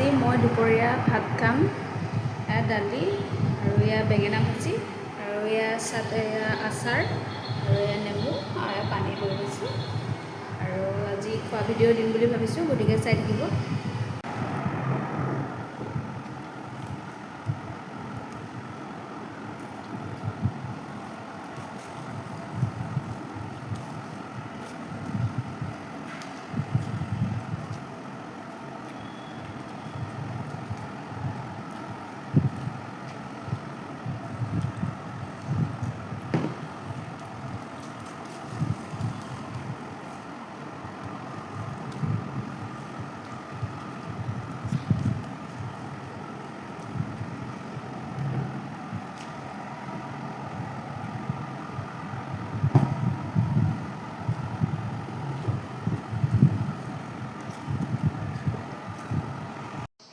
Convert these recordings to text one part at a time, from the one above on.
আজি মই দুপৰীয়া ভাত খাম এয়া দালি আৰু এয়া বেঙেনা ভাজি আৰু এয়া চাট এয়া আচাৰ আৰু এয়া নেমু আৰু এয়া পানী লৈ গৈছোঁ আৰু আজি খোৱা ভিডিঅ' দিম বুলি ভাবিছোঁ গতিকে চাই থাকিব।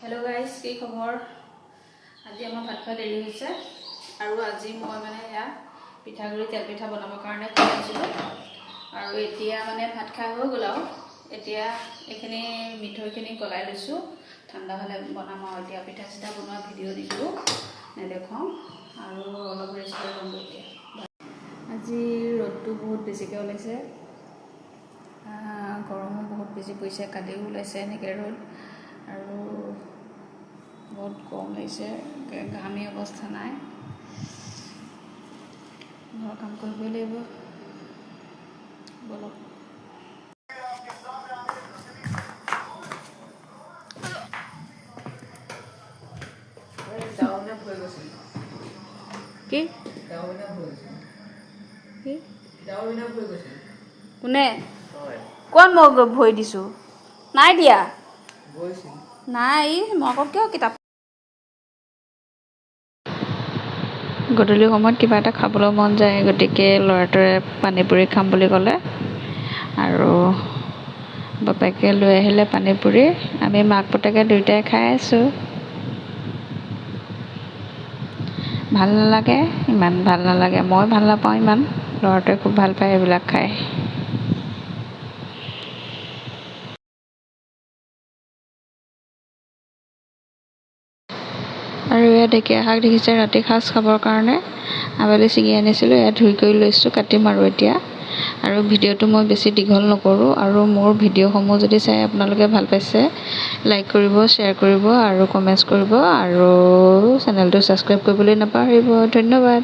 হেল্ল' গাইজ কি খবৰ? আজি আমাৰ ভাত খোৱা দেৰি হৈছে। আৰু আজি মই মানে এয়া পিঠাগুড়ি তেলপিঠা বনাবৰ কাৰণে খুৱাইছিলোঁ আৰু এতিয়া মানে ভাত খাই হৈ গ'ল আৰু। এতিয়া এইখিনি মিঠৈখিনি গলাই লৈছোঁ। ঠাণ্ডা হ'লে বনাম আৰু। এতিয়া পিঠা চিঠা বনোৱা ভিডিঅ' দিছোঁ নেদেখুৱাওঁ। আৰু অলপ ৰেষ্ট ল'ম এতিয়া। আজি ৰ'দটো বহুত বেছিকৈ ওলাইছে। গৰমো বহুত বেছি পৰিছে কালিও ওলাইছে এনেকৈ ৰ'দ। বহুত গৰম লাগিছে ঘামি অৱস্থা নাই। ঘৰৰ কাম কৰিবই লাগিব। বলক। কি? কি? কোনে? ক'ত মই ভৰি দিছোঁ? নাই দিয়া? নাই মই আকৌ কিয় কিতাপ গধূলি সময়ত কিবা এটা খাবলৈ মন যায় গতিকে ল'ৰাটোৱে পানী পুৰি খাম বুলি ক'লে। আৰু বাপেকে লৈ আহিলে পানী পুৰি আমি মাক পুতেকে দুয়োটাই খাই আছোঁ। ভাল নালাগে ইমান ভাল নালাগে। মই ভাল নাপাওঁ ইমান। ল'ৰাটোৱে খুব ভাল পায় এইবিলাক খাই। আৰু এয়া ঢেকীয়া শাক দেখিছে ৰাতি সাঁজ খাবৰ কাৰণে। আবেলি ছিঙি আনিছিলোঁ এয়া ধুই কৰি লৈছোঁ কাটিম আৰু এতিয়া। আৰু ভিডিঅ'টো মই বেছি দীঘল নকৰোঁ আৰু মোৰ ভিডিঅ'সমূহ যদি চাই আপোনালোকে ভাল পাইছে লাইক কৰিব শ্বেয়াৰ কৰিব আৰু কমেণ্টছ কৰিব আৰু চেনেলটো ছাবস্ক্ৰাইব কৰিবলৈ নাপাহৰিব। ধন্যবাদ।